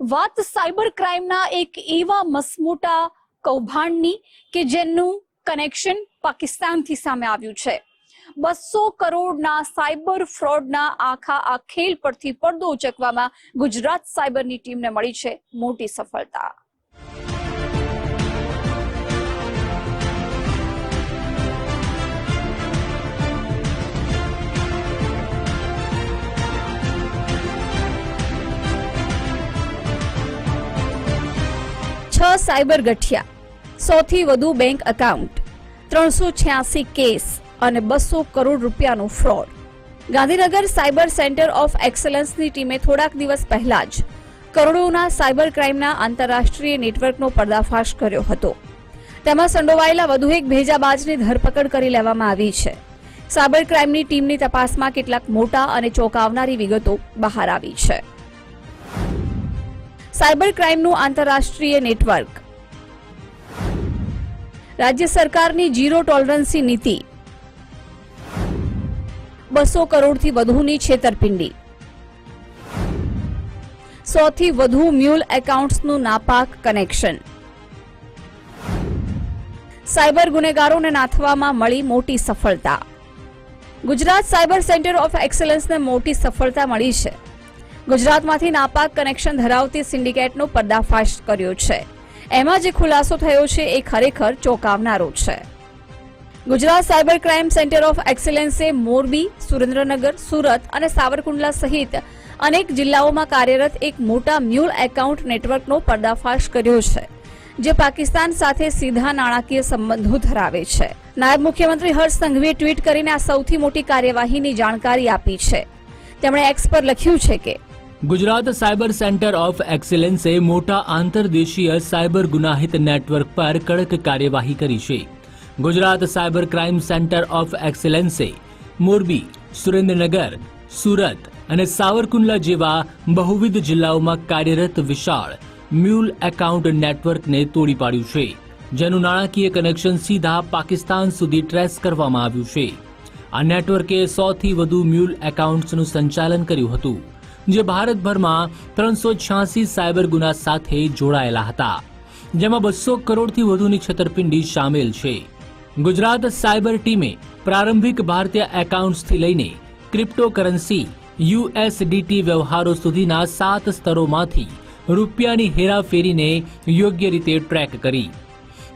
વાત સાયબર ક્રાઇમના એક એવા મસમોટા કૌભાંડની કે જેનું કનેક્શન પાકિસ્તાનથી સામે આવ્યું છે. બસો કરોડના સાયબર ફ્રોડના આખા આ ખેલ પરથી પડદો ઉચકવામાં ગુજરાત સાયબરની ટીમને મળી છે મોટી સફળતા. સાયબર ગઠિયા, સૌથી વધુ બેંક એકાઉન્ટ ત્રણસો છ્યાસી કેસ અને બસો કરોડ રૂપિયાનું fraud Gandhinagar cyber centre of એક્સલન્સની ટીમે થોડાક દિવસ પહેલા જ કરોડોના સાયબર ક્રાઇમના આંતરરાષ્ટ્રીય નેટવર્કનો પર્દાફાશ કર્યો હતો. તેમાં સંડોવાયેલા વધુ એક ભેજાબાજની ધરપકડ કરી લેવામાં આવી છે. સાયબર ક્રાઇમની ટીમની તપાસમાં કેટલાક મોટા અને ચોંકાવનારી વિગતો બહાર આવી છે. સાયબર ક્રાઇમનું આંતરરાષ્ટ્રીય નેટવર્ક. રાજ્ય સરકારની જીરો ટોલરન્સી નીતિ. બસો કરોડથી વધુની છેતરપિંડી. સોથી વધુ મ્યુલ એકાઉન્ટ્સનું નાપાક કનેક્શન. સાયબર ગુનેગારોને નાથવામાં મળી મોટી સફળતા. ગુજરાત સાયબર સેન્ટર ઓફ એક્સલન્સને મોટી સફળતા મળી છે. ગુજરાતમાંથી નાપાક કનેક્શન ધરાવતી સિન્ડિકેટનો પર્દાફાશ કર્યો છે. એમાં જે ખુલાસો થયો છે એ ખરેખર ચોંકાવનારો છે. Gujarat cyber crime centre of એક્સેલન્સે Morbi, Surendranagar, Surat અને સાવરકુંડલા સહિત અનેક જિલ્લાઓમાં કાર્યરત એક મોટા મ્યુલ એકાઉન્ટ નેટવર્કનો પર્દાફાશ કર્યો છે, જે પાકિસ્તાન સાથે સીધા નાણાકીય સંબંધો ધરાવે છે. નાયબ મુખ્યમંત્રી હર્ષ સંઘવીએ ટ્વીટ કરીને આ સૌથી મોટી કાર્યવાહીની જાણકારી આપી છે. તેમણે એક્સ પર લખ્યું છે કે ગુજરાત સાયબર સેન્ટર ઓફ એક્સેલન્સે મોટા આંતરદેશીય સાયબર ગુનાહિત નેટવર્ક પર કડક કાર્યવાહી કરી છે. Gujarat cyber crime centre of એક્સેલન્સે Morbi, Surendranagar, Surat અને સાવરકુંડલા જેવા બહુવિધ જિલ્લાઓમાં કાર્યરત વિશાળ મ્યુલ એકાઉન્ટ નેટવર્કને તોડી પાડ્યું છે, જેનું નાણાકીય કનેક્શન સીધા પાકિસ્તાન સુધી ટ્રેસ કરવામાં આવ્યું છે. આ નેટવર્કે સોથી વધુ મ્યુલ એકાઉન્ટ્સનું સંચાલન કર્યું હતું. જે ભારતભરમાં ત્રણસો છ્યાસી સાયબર ગુના સાથે જોડાયેલા હતા, જેમાં બસો કરોડથી વધુની છેતરપિંડી સામેલ છે. ગુજરાત સાયબર ટીમે પ્રારંભિક ભારતીય એકાઉન્ટ્સથી લઈને ક્રિપ્ટોકરન્સી, યુએસડીટી વ્યવહારો સુધીના સાત સ્તરોમાંથી રૂપિયાની હેરાફેરીને યોગ્ય રીતે ટ્રેક કરી.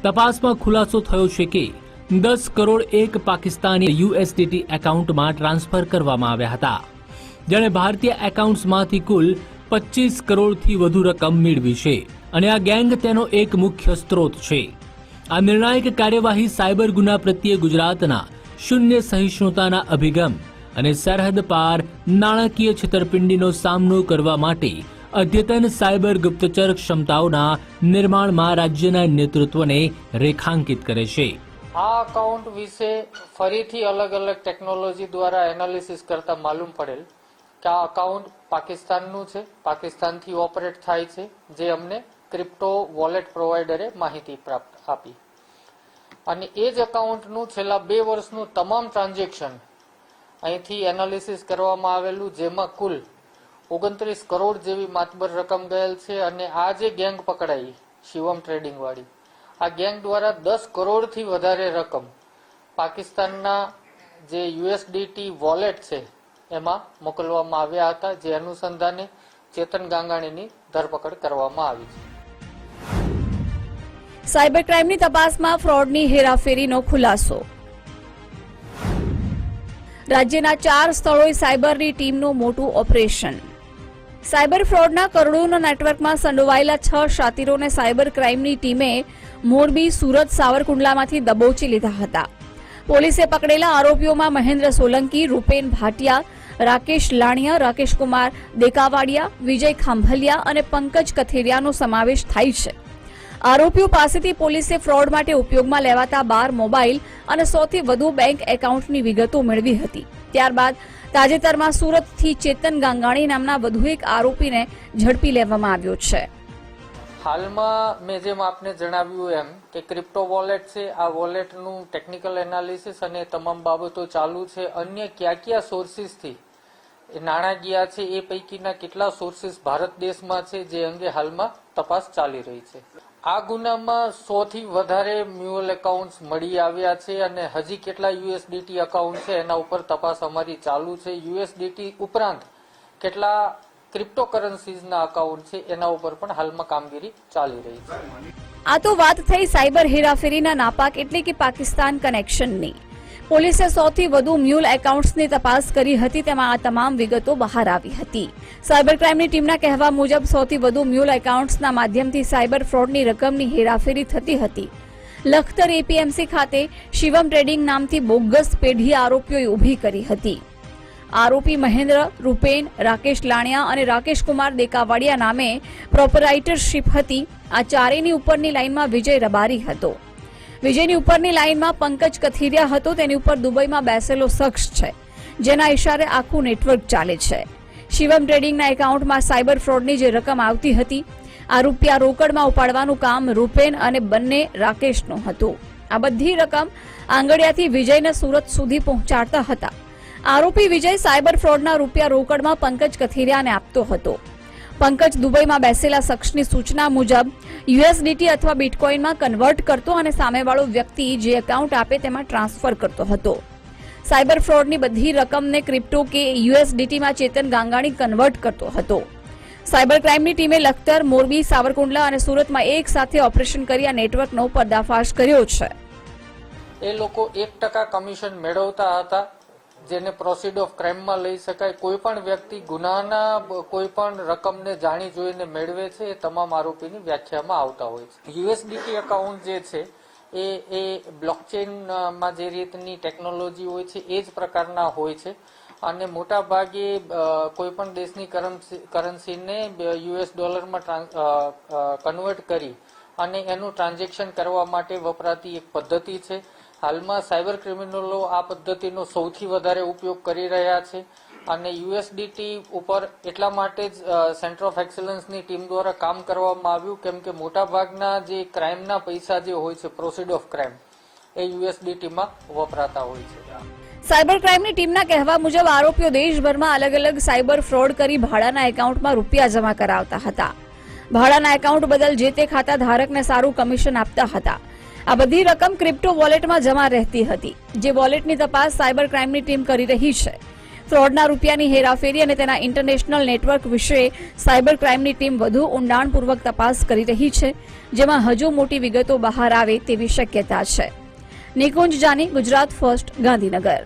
તપાસમાં ખુલાસો થયો છે કે દસ કરોડ એક પાકિસ્તાની યુએસડીટી એકાઉન્ટમાં ટ્રાન્સફર કરવામાં આવ્યા હતા. જેણે ભારતીય એકાઉન્ટ્સમાંથી કુલ પચીસ કરોડથી વધુ રકમ મેળવી છે અને આ ગેંગ તેનો એક મુખ્ય સ્ત્રોત છે. આ નિર્ણાયક કાર્યવાહી સાયબર ગુના પ્રત્યે ગુજરાતના શૂન્ય સહિષ્ણુતાના અભિગમ અને સરહદ પાર નાણાકીય છેતરપિંડીનો સામનો કરવા માટે અદ્યતન સાયબર ગુપ્તચર ક્ષમતાઓના નિર્માણમાં રાજ્યના નેતૃત્વને રેખાંકિત કરે છે. આ અકાઉન્ટ વિશે ફરીથી અલગ અલગ ટેકનોલોજી દ્વારા એનાલિસિસ કરતા માલુમ પડેલ કે આ અકાઉન્ટ પાકિસ્તાનનું છે. પાકિસ્તાનથી ઓપરેટ થાય છે, જે અમને ક્રિપ્ટો વોલેટ પ્રોવાઈડરે માહિતી પ્રાપ્ત આપી. અને એ જ અકાઉન્ટનું છેલ્લા બે વર્ષનું તમામ ટ્રાન્ઝેક્શન અહીંથી એનાલિસિસ કરવામાં આવેલું, જેમાં કુલ ઓગણત્રીસ કરોડ જેવી માતબર રકમ ગયેલ છે અને આ જે ગેંગ પકડાઈ, શિવમ ટ્રેડિંગ વાળી આ ગેંગ દ્વારા દસ કરોડથી વધારે રકમ પાકિસ્તાનના જે યુએસડીટી વોલેટ છે એમાં મોકલવામાં આવ્યા હતા, જે અનુસંધાને ચેતન ગાંગાણીની ધરપકડ કરવામાં આવી છે. સાયબર ક્રાઇમની તપાસમાં ફ્રોડની હેરાફેરીનો ખુલાસો. રાજ્યના ચાર સ્થળોએ સાયબરની ટીમનું મોટું ઓપરેશન. સાયબર ફ્રોડના કરોડોના નેટવર્કમાં સંડોવાયેલા છ શાતિરોને સાયબર ક્રાઇમની ટીમે મોરબી, સુરત, સાવરકુંડલામાંથી દબોચી લીધા હતા. પોલીસે પકડેલા આરોપીઓમાં મહેન્દ્ર સોલંકી, રૂપેન ભાટિયા રાકેશ લાણિયા, રાકેશ કુમાર દેકાવાડિયા, વિજય ખાંભલિયા અને પંકજ કથેરિયાનો સમાવેશ થાય છે. આરોપીઓ પાસેથી પોલીસે ફ્રોડ માટે ઉપયોગમાં લેવાતા બાર મોબાઈલ અને સોથી વધુ બેંક એકાઉન્ટની વિગતો મેળવી હતી. ત્યારબાદ તાજેતરમાં સુરતથી ચેતન ગાંગાણી નામના વધુ એક આરોપીને ઝડપી લેવામાં આવ્યો છે. હાલમાં મેં જેમ આપને જણાવ્યું એમ કે ક્રિપ્ટો વોલેટ છે, આ વોલેટનું ટેકનિકલ એનાલિસિસ અને તમામ બાબતો ચાલુ છે. અન્ય કયા કયા સોર્સિસથી ગયા છે, એ પૈકીના કેટલા સોર્સિસ ભારત દેશમાં છે, જે અંગે હાલમાં તપાસ ચાલી રહી છે. આ ગુનામાં સો થી વધારે મ્યુઅલ એકાઉન્ટ્સ મળી આવ્યા છે અને હજી કેટલા યુએસડીટી એકાઉન્ટ છે, એના ઉપર તપાસ અમારી ચાલુ છે. યુએસડીટી ઉપરાંત કેટલા ક્રિપ્ટોકરન્સીઝના અકાઉન્ટ છે, એના ઉપર પણ હાલમાં કામગીરી ચાલી રહી છે. આ તો વાત થઈ સાયબર હેરાફેરીના નાપાક એટલે કે પાકિસ્તાન કનેક્શનની. પોલીસે સૌથી વધુ મ્યુલ એકાઉન્ટ્સની તપાસ કરી હતી, તેમાં આ તમામ વિગતો બહાર આવી હતી. સાયબર ક્રાઇમની ટીમના કહેવા મુજબ, સૌથી વધુ મ્યુલ એકાઉન્ટ્સના માધ્યમથી સાયબર ફ્રોડની રકમની હેરાફેરી થતી હતી. લખતર એપીએમસી ખાતે શિવમ ટ્રેડિંગ નામથી બોગસ પેઢી આરોપીઓએ ઊભી કરી હતી. આરોપી મહેન્દ્ર, રૂપેન, રાકેશ લાણિયા અને રાકેશ કુમાર દેકાવાડિયા નામે પ્રોપરાઇટરશીપ હતી. આ ચારેયની ઉપરની લાઇનમાં વિજય રબારી હતો. વિજયની ઉપરની લાઇનમાં પંકજ કથિરિયા હતો. તેની ઉપર દુબઈમાં બેસેલો શખ્સ છે, જેના ઇશારે આખું નેટવર્ક ચાલે છે. શિવમ ટ્રેડિંગના એકાઉન્ટમાં સાયબર ફ્રોડની જે રકમ આવતી હતી, આ રૂપિયા રોકડમાં ઉપાડવાનું કામ રૂપેન અને બંને રાકેશનું હતું. આ બધી રકમ આંગડિયાથી વિજયને સુરત સુધી પહોંચાડતા હતા. આરોપી વિજય સાયબર ફ્રોડના રૂપિયા રોકડમાં પંકજ કથિરિયાને આપતો હતો. પંકજ દુબઈમાં બેસેલા શખ્સની સૂચના મુજબ યુએસડીટી અથવા બિટકોઇનમાં કન્વર્ટ કરતો અને સામેવાળો વ્યક્તિ જે એકાઉન્ટ આપે તેમાં ટ્રાન્સફર કરતો હતો. સાયબર ફ્રોડની બધી રકમને ક્રિપ્ટો કે યુએસડીટીમાં ચેતન ગાંગાણી કન્વર્ટ કરતો હતો. સાયબર ક્રાઇમની ટીમે લખતર, મોરબી, સાવરકુંડલા અને સુરતમાં એક સાથે ઓપરેશન કરી આ નેટવર્કનો પર્દાફાશ કર્યો છે. એ લોકો એક ટકા કમિશન મેળવતા હતા. જેને પ્રોસીડ ઓફ ક્રાઇમમાં લઈ શકાય. કોઈ પણ વ્યક્તિ ગુનાના કોઈ પણ રકમને જાણી જોઈને મેળવે છે, એ તમામ આરોપીની વ્યાખ્યામાં આવતા હોય છે. યુએસડીટી એકાઉન્ટ જે છે, એ એ બ્લોકચેનમાં જે રીતની ટેકનોલોજી હોય છે, એ જ પ્રકારના હોય છે. અને મોટા ભાગે કોઈ પણ દેશની કરન્સી, કરન્સીને યુએસ ડોલરમાં કન્વર્ટ કરી અને એનું ટ્રાન્ઝેક્શન કરવા માટે વપરાતી એક પદ્ધતિ છે. હાલમાં સાયબર ક્રિમિનલો આ પદ્ધતિનો સૌથી વધારે ઉપયોગ કરી રહ્યા છે અને યુએસડીટી ઉપર એટલા માટે જ સેન્ટર ઓફ એક્સલન્સની ટીમ દ્વારા કામ કરવામાં આવ્યું, કેમ કે મોટાભાગના જે ક્રાઇમના પૈસા જે હોય છે પ્રોસીડ ઓફ ક્રાઇમ એ યુએસડીટીમાં વપરાતા હોય છે. સાયબર ક્રાઇમની ટીમના કહેવા મુજબ આરોપીઓ દેશભરમાં અલગ અલગ સાયબર ફ્રોડ કરી ભાડાના એકાઉન્ટમાં રૂપિયા જમા કરાવતા હતા. ભાડાના એકાઉન્ટ બદલ જે તે ખાતા ધારકને સારું કમિશન આપતા હતા. આ બધી રકમ ક્રિપ્ટો વોલેટમાં જમા રહેતી હતી, જે વોલેટની તપાસ સાયબર ક્રાઇમની ટીમ કરી રહી છે. ફ્રોડના રૂપિયાની હેરાફેરી અને તેના ઇન્ટરનેશનલ નેટવર્ક વિશે સાયબર ક્રાઇમની ટીમ વધુ ઊંડાણપૂર્વક તપાસ કરી રહી છે, જેમાં હજુ મોટી વિગતો બહાર આવે તેવી શક્યતા છે. નિકુંજ જાની, ગુજરાત ફર્સ્ટ, ગાંધીનગર.